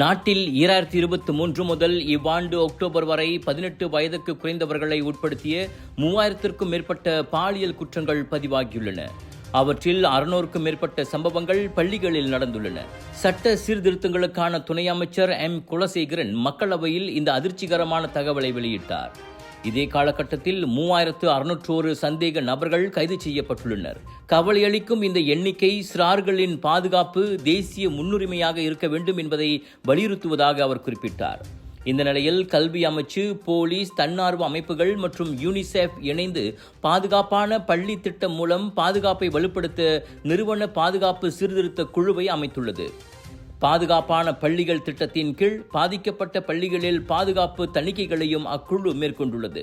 நாட்டில் ஈராயிரத்தி இருபத்தி மூன்று முதல் இவ்வாண்டு அக்டோபர் வரை பதினெட்டு வயதுக்கு குறைந்தவர்களை உட்படுத்திய மூவாயிரத்திற்கும் மேற்பட்ட பாலியல் குற்றங்கள் பதிவாகியுள்ளன. அவற்றில் அறுநூறுக்கும் மேற்பட்ட சம்பவங்கள் பள்ளிகளில் நடந்துள்ளன. சட்ட சீர்திருத்தங்களுக்கான துணை அமைச்சர் எம். குலசேகரன் மக்களவையில் இந்த அதிர்ச்சிகரமான தகவலை வெளியிட்டார். இதே காலகட்டத்தில் மூவாயிரத்து அறுநூற்றோரு சந்தேக நபர்கள் கைது செய்யப்பட்டுள்ளனர். கவலையளிக்கும் இந்த எண்ணிக்கை சிறார்களின் பாதுகாப்பு தேசிய முன்னுரிமையாக இருக்க வேண்டும் என்பதை வலியுறுத்துவதாக அவர் குறிப்பிட்டார். இந்த நிலையில் கல்வி அமைச்சு போலீஸ் தன்னார்வ அமைப்புகள் மற்றும் யூனிசெஃப் இணைந்து பாதுகாப்பான பள்ளி திட்டம் மூலம் பாதுகாப்பை வலுப்படுத்த நிறுவன பாதுகாப்பு சீர்திருத்த குழுவை அமைத்துள்ளது. பாதுகாப்பான பள்ளிகள் திட்டத்தின் கீழ் பாதிக்கப்பட்ட பள்ளிகளில் பாதுகாப்பு தணிக்கைகளையும் அக்குழு மேற்கொண்டுள்ளது.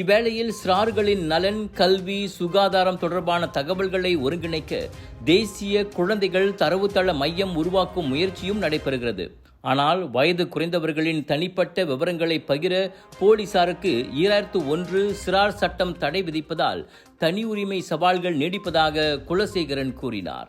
இவ்வேளையில் சிறார்களின் நலன் கல்வி சுகாதாரம் தொடர்பான தகவல்களை ஒருங்கிணைக்க தேசிய குழந்தைகள் தரவுத்தள மையம் உருவாக்கும் முயற்சியும் நடைபெறுகிறது. ஆனால் வயது குறைந்தவர்களின் தனிப்பட்ட விவரங்களை பகிர போலீசாருக்கு ஈராயிரத்து ஒன்று சிறார் சட்டம் தடை விதிப்பதால் தனி உரிமை சவால்கள் நீடிப்பதாக குலசேகரன் கூறினார்.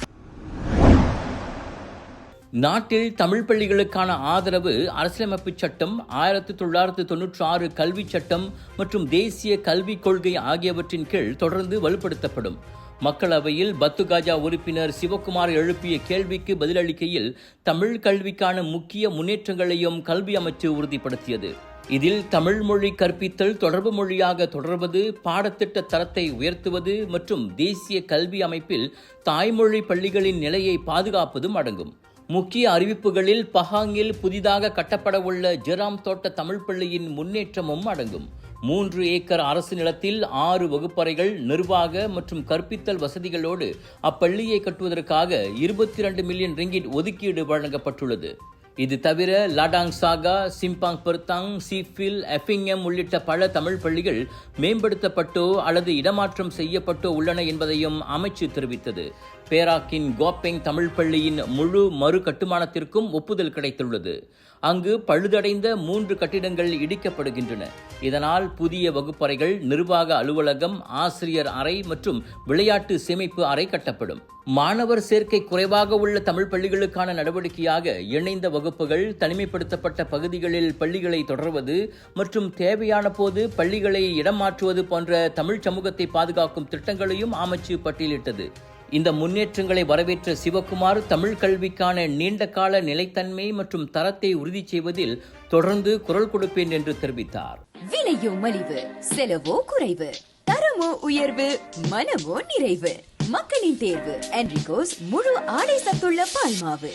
நாட்டில் தமிழ் பள்ளிகளுக்கான ஆதரவு அரசியலமைப்பு சட்டம் ஆயிரத்தி தொள்ளாயிரத்து தொன்னூற்றி ஆறு கல்விச் சட்டம் மற்றும் தேசிய கல்விக் கொள்கை ஆகியவற்றின் கீழ் தொடர்ந்து வலுப்படுத்தப்படும். மக்களவையில் பத்துகாஜா உறுப்பினர் சிவக்குமார் எழுப்பிய கேள்விக்கு பதிலளிக்கையில் தமிழ் கல்விக்கான முக்கிய முன்னேற்றங்களையும் கல்வி அமைச்சு உறுதிப்படுத்தியது. இதில் தமிழ் மொழி கற்பித்தல் தொடர்பு மொழியாக தொடர்வது பாடத்திட்ட தரத்தை உயர்த்துவது மற்றும் தேசிய கல்வி அமைப்பில் தாய்மொழி பள்ளிகளின் நிலையை பாதுகாப்பதும் அடங்கும். முக்கிய அறிவிப்புகளில் பஹாங்கில் புதிதாக கட்டப்படவுள்ள ஜெராம் தோட்ட தமிழ் பள்ளியின் முன்னேற்றமும் அடங்கும். மூன்று ஏக்கர் அரசு நிலத்தில் ஆறு வகுப்பறைகள் நிர்வாக மற்றும் கற்பித்தல் வசதிகளோடு அப்பள்ளியை கட்டுவதற்காக இருபத்தி இரண்டு மில்லியன் ரிங்கிட் ஒதுக்கீடு வழங்கப்பட்டுள்ளது. இது தவிர லாடாங் சாகா சிம்பாங் பெர்தாங் சீஃபில் எஃபிங்எம் உள்ளிட்ட பல தமிழ் பள்ளிகள் மேம்படுத்தப்பட்டோ அல்லது இடமாற்றம் செய்யப்பட்டோ உள்ளன என்பதையும் அமைச்சு தெரிவித்தது. பேராக்கின் கோப்பெங் தமிழ் பள்ளியின் முழு மறு கட்டுமானத்திற்கும் ஒப்புதல் கிடைத்துள்ளது. அங்கு பழுதடைந்த மூன்று கட்டிடங்கள் இடிக்கப்படுகின்றன. இதனால் புதிய வகுப்பறைகள் நிர்வாக அலுவலகம் ஆசிரியர் அறை மற்றும் விளையாட்டு சேமிப்பு அறை கட்டப்படும். மாணவர் சேர்க்கை குறைவாக உள்ள தமிழ் பள்ளிகளுக்கான நடவடிக்கையாக இணைந்த வகுப்புகள் தனிமைப்படுத்தப்பட்ட பகுதிகளில் பள்ளிகளை தொடர்வது மற்றும் தேவையான போது பள்ளிகளை இடம் மாற்றுவது போன்ற தமிழ் சமூகத்தை பாதுகாக்கும் திட்டங்களையும் அமைச்சு பட்டியலிட்டது. இந்த முன்னேற்றங்களை வரவேற்ற சிவகுமார் தமிழ் கல்விக்கான நீண்டகால நிலைத்தன்மை மற்றும் தரத்தை உறுதி செய்வதில் தொடர்ந்து குரல் கொடுப்பேன் என்று தெரிவித்தார். விலையோ மலிவு செலவோ குறைவு தரமோ உயர்வு மனமோ நிறைவு. மக்களின் தேர்வு என்ரிகோஸ் முழு ஆடை சத்துள்ள பால்மாவு.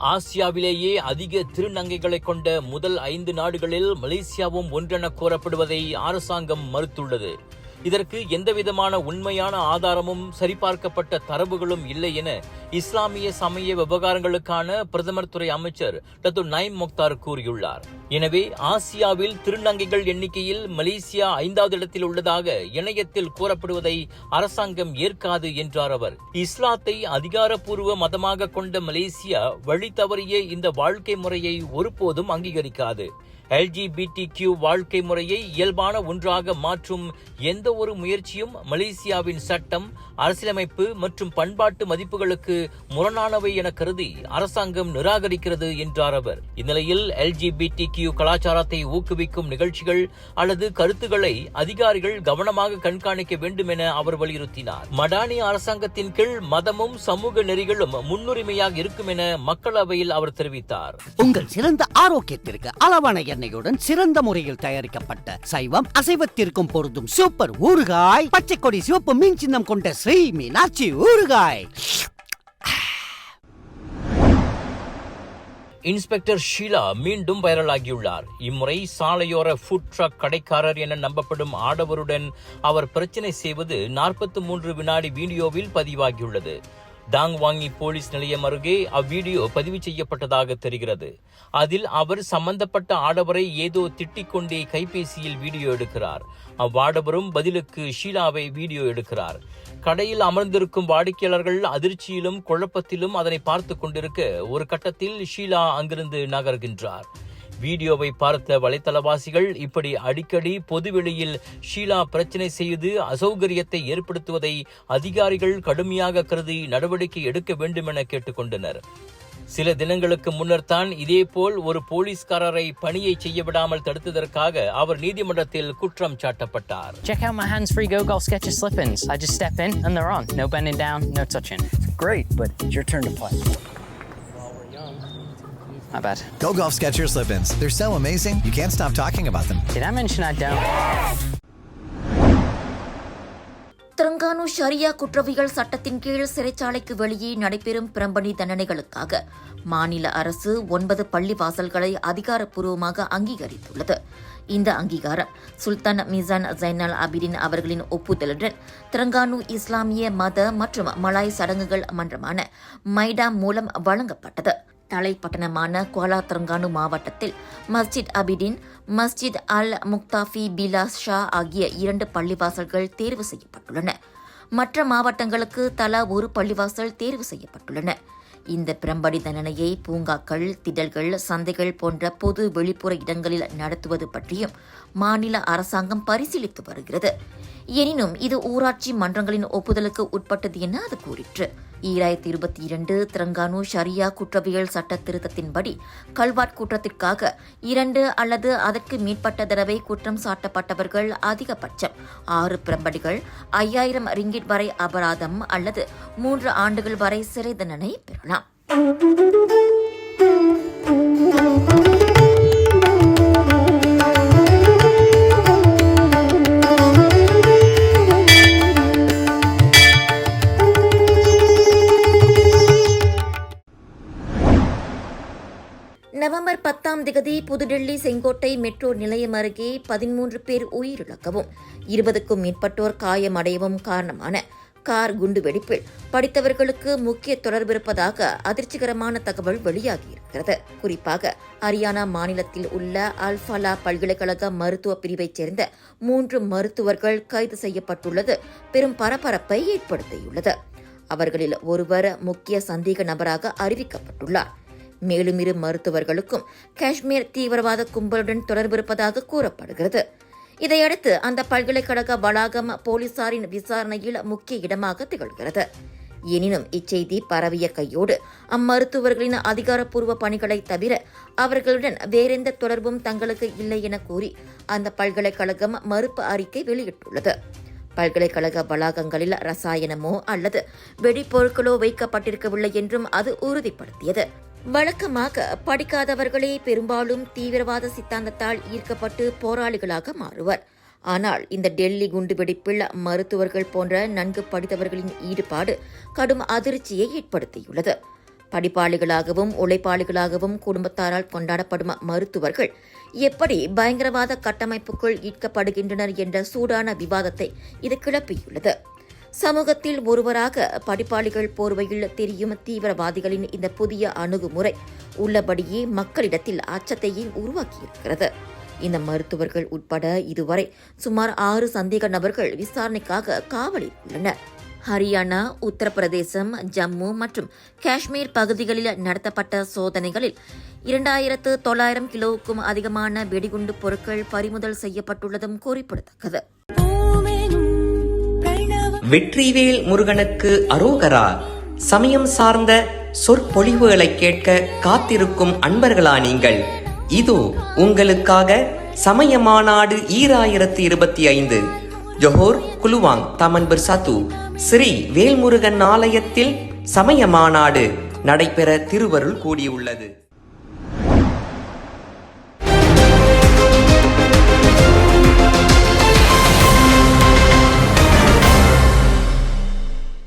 ஆசியாவிலேயே அதிக திருநங்கைகளை கொண்ட முதல் ஐந்து நாடுகளில் மலேசியாவும் ஒன்றென கூறப்படுவதை அரசாங்கம் மறுத்துள்ளது. இதற்கு எந்தவிதமான உண்மையான ஆதாரமும் சரிபார்க்கப்பட்ட தரவுகளும் இல்லை என இஸ்லாமிய சமய விவகாரங்களுக்கான பிரதமர் துறை அமைச்சர் டத்து நைம் முக்தார் கூறியுள்ளார். எனவே ஆசியாவில் திருநங்கைகள் எண்ணிக்கையில் மலேசியா ஐந்தாவது இடத்தில் உள்ளதாக இணையத்தில் கூறப்படுவதை அரசாங்கம் ஏற்காது என்றார் அவர். இஸ்லாத்தை அதிகாரப்பூர்வ மதமாக கொண்ட மலேசியா வழி தவறிய இந்த வாழ்க்கை முறையை ஒருபோதும் அங்கீகரிக்காது. எல்ஜிபிடி கியூ வாழ்க்கை முறையை இயல்பான ஒன்றாக மாற்றும் எந்த ஒரு முயற்சியும் மலேசியாவின் சட்டம் அரசியலமைப்பு மற்றும் பண்பாட்டு மதிப்புகளுக்கு முரணானவை என கருதி அரசாங்கம் நிராகரிக்கிறது என்றார் அவர். இந்நிலையில் எல்ஜிபிடி கியூ கலாச்சாரத்தை ஊக்குவிக்கும் நிகழ்ச்சிகள் அல்லது கருத்துக்களை அதிகாரிகள் கவனமாக கண்காணிக்க வேண்டும் என அவர் வலியுறுத்தினார். மடானி அரசாங்கத்தின் கீழ் மதமும் சமூக நெறிகளும் முன்னுரிமையாக இருக்கும் என மக்களவையில் அவர் தெரிவித்தார். உங்கள் சிறந்த ஆரோக்கியத்திற்கு அளவான எண்ணெயுடன் சிறந்த முறையில் தயாரிக்கப்பட்ட சைவம் அசைவத்திற்கும் பொருந்தும் சூப்பர் ஊறுகாய் பச்சை கொடி சிவப்பு மீன் சின்னம் கொண்ட ஸ்ரீ மீனாட்சி ஊறுகாய். இன்ஸ்பெக்டர் ஷீலா மீண்டும் வைரலாகியுள்ளார். இம்முறை சாலையோர ஃபுட் ட்ரக் கடைக்காரர் என நம்பப்படும் ஆடவருடன் அவர் பிரச்சனை செய்வது நாற்பத்தி மூன்று வினாடி வீடியோவில் பதிவாகியுள்ளது. டாங்வாங்கி போலீஸ் நிலையம் அருகே அவ்வீடியோ பதிவு செய்யப்பட்டதாக தெரிகிறது. அதில் அவர் சம்பந்தப்பட்ட ஆடவரை ஏதோ திட்டிக் கொண்டே கைபேசியில் வீடியோ எடுக்கிறார். அவ்வாடவரும் பதிலுக்கு ஷீலாவை வீடியோ எடுக்கிறார். கடையில் அமர்ந்திருக்கும் வாடிக்கையாளர்கள் அதிர்ச்சியிலும் குழப்பத்திலும் அதனை பார்த்து கொண்டிருக்க ஒரு கட்டத்தில் ஷீலா அங்கிருந்து நகர்கின்றார். வீடியோவை பார்த்த வலைத்தளவாசிகள் இப்படி அடிக்கடி பொதுவெளியில் ஷீலா பிரச்சனை செய்து அசௌகரியத்தை ஏற்படுத்துவதை அதிகாரிகள் கடுமையாக கருதி நடவடிக்கை எடுக்க வேண்டும் என கேட்டுக்கொண்டனர் சில தினங்களுக்கு முன்னர் தான் இதேபோல் ஒரு போலீஸ்காரரை பணியை செய்ய விடாமல் தடுத்ததற்காக அவர் நீதிமன்றத்தில் குற்றம் சாட்டப்பட்டார் Check out my hands-free Go Golf Sketches slip-ins. I just step in and they're on. No bending down, no touching. Great, but it's your turn to play. My bad. Go Golf Skechers slip-ins. They're so amazing, you can't stop talking about them. Did I mention I don't? தெலங்கானு ஷரியா குற்றவியல் சட்டத்தின் கீழ் சிறைச்சாலைக்கு வெளியே நடைபெறும் பிரம்பணி தண்டனைகளுக்காக மாநில அரசு ஒன்பது பள்ளிவாசல்களை அதிகாரப்பூர்வமாக அங்கீகரித்துள்ளது இந்த அங்கீகாரம் சுல்தான் மிசான் ஜைனல் அபிடின் அவர்களின் ஒப்புதலுடன் தெலங்கானு இஸ்லாமிய மத மற்றும் மலாய் சடங்குகள் மன்றமான மைடா மூலம் வழங்கப்பட்டது தலைப்பட்டணமான குவாலா மாவட்டத்தில் மஸ்ஜித் அபிடின் மஸ்ஜித் அல் முக்தாஃபி பிலாஸ் ஷா ஆகிய இரண்டு பள்ளிவாசல்கள் தேர்வு செய்யப்பட்டுள்ளன. மற்ற மாவட்டங்களுக்கு தலா ஒரு பள்ளிவாசல் தேர்வு செய்யப்பட்டுள்ளன. இந்த பிரம்படி தண்டனையை பூங்காக்கள் திடல்கள் சந்தைகள் போன்ற பொது வெளிப்புற இடங்களில் நடத்துவது பற்றியும் மாநில அரசாங்கம் பரிசீலித்து வருகிறது. எனினும் இது ஊராட்சி மன்றங்களின் ஒப்புதலுக்கு உட்பட்டது என அது கூறிற்று. ஈராயிரத்தி இருபத்தி இரண்டு திரங்கானு ஷரியா குற்றவியல் சட்ட திருத்தத்தின்படி கல்வாட் குற்றத்திற்காக இரண்டு அல்லது அதற்கு மேற்பட்ட தடவை குற்றம் சாட்டப்பட்டவர்கள் அதிகபட்சம். ஆறு பிரம்படிகள் ஐயாயிரம் ரிங்கிட் வரை அபராதம் அல்லது மூன்று ஆண்டுகள் வரை சிறை தண்டனை பெறலாம். நவம்பர் பத்தாம் திகதி புதுடெல்லி செங்கோட்டை மெட்ரோ நிலையம் அருகே பதிமூன்று பேர் உயிரிழக்கவும் இருபதுக்கும் மேற்பட்டோர் காயமடையவும் காரணமான கார் குண்டுவெடிப்பில் படித்தவர்களுக்கு முக்கிய தொடர்பு இருப்பதாக அதிர்ச்சிகரமான தகவல் வெளியாகியிருக்கிறது. குறிப்பாக ஹரியானா மாநிலத்தில் உள்ள அல்ஃபாலா பல்கலைக்கழக மருத்துவ பிரிவைச் சேர்ந்த மூன்று மருத்துவர்கள் கைது செய்யப்பட்டுள்ளது. பெரும் பரபரப்பை ஏற்படுத்தியுள்ளது. அவர்களில் ஒருவர் முக்கிய சந்தேக நபராக அறிவிக்கப்பட்டுள்ளார். மேலும் இரு மருத்துவர்களுக்கும் காஷ்மீர் தீவிரவாத கும்பலுடன் தொடர்பு இருப்பதாக கூறப்படுகிறது. இதையடுத்து அந்த பல்கலைக்கழக வளாகம் போலீசாரின் விசாரணையில் முக்கிய இடமாக திகழ்கிறது. எனினும் இச்செய்தி பரவிய கையோடு அம்மருத்துவர்களின் அதிகாரப்பூர்வ பணிகளை தவிர அவர்களுடன் வேறெந்த தொடர்பும் தங்களுக்கு இல்லை என கூறி அந்த பல்கலைக்கழகம் மறுப்பு அறிக்கை வெளியிட்டுள்ளது. பல்கலைக்கழக வளாகங்களில் ரசாயனமோ அல்லது வெடிப்பொருட்களோ வைக்கப்பட்டிருக்கவில்லை என்றும் அது உறுதிப்படுத்தியது. வழக்கமாக படிக்காதவர்களே பெரும்பாலும் தீவிரவாத சித்தாந்தத்தால் ஈர்க்கப்பட்டு போராளிகளாக மாறுவர். ஆனால் இந்த டெல்லி குண்டுவெடிப்பில் மருத்துவர்கள் போன்ற நன்கு படித்தவர்களின் ஈடுபாடு கடும் அதிர்ச்சியை ஏற்படுத்தியுள்ளது. படிப்பாளிகளாகவும் உழைப்பாளிகளாகவும் குடும்பத்தாரால் கொண்டாடப்படும் மருத்துவர்கள் எப்படி பயங்கரவாத கட்டமைப்புக்குள் ஈர்க்கப்படுகின்றனர் என்ற சூடான விவாதத்தை இது கிளப்பியுள்ளது. சமூகத்தில் ஒருவராக படிப்பாளிகள் போர்வையில் தெரியும் தீவிரவாதிகளின் இந்த புதிய அணுகுமுறை உள்ளபடியே மக்களிடத்தில் அச்சத்தையே உருவாக்கியிருக்கிறது. இந்த மருத்துவர்கள் உட்பட இதுவரை சுமார் ஆறு சந்தேக நபர்கள் விசாரணைக்காக காவலில் உள்ளனர். ஹரியானா உத்தரப்பிரதேசம் ஜம்மு மற்றும் காஷ்மீர் பகுதிகளில் நடத்தப்பட்ட சோதனைகளில் இரண்டாயிரத்து தொள்ளாயிரம் கிலோவுக்கும் அதிகமான வெடிகுண்டு பொருட்கள் பறிமுதல் செய்யப்பட்டுள்ளதும் குறிப்பிடத்தக்கது. வெற்றிவேல் முருகனுக்கு அரோகரா. சமயம் சார்ந்த சொற்பொழிவுகளை கேட்க காத்திருக்கும் அன்பர்களா நீங்கள். இதோ உங்களுக்காக சமய மாநாடு ஈராயிரத்தி இருபத்தி ஐந்து ஜொஹோர் குலுவாங் தமன்பர் சத்து ஸ்ரீ வேல்முருகன் ஆலயத்தில் சமய மாநாடு நடைபெற திருவருள் கூடியுள்ளது.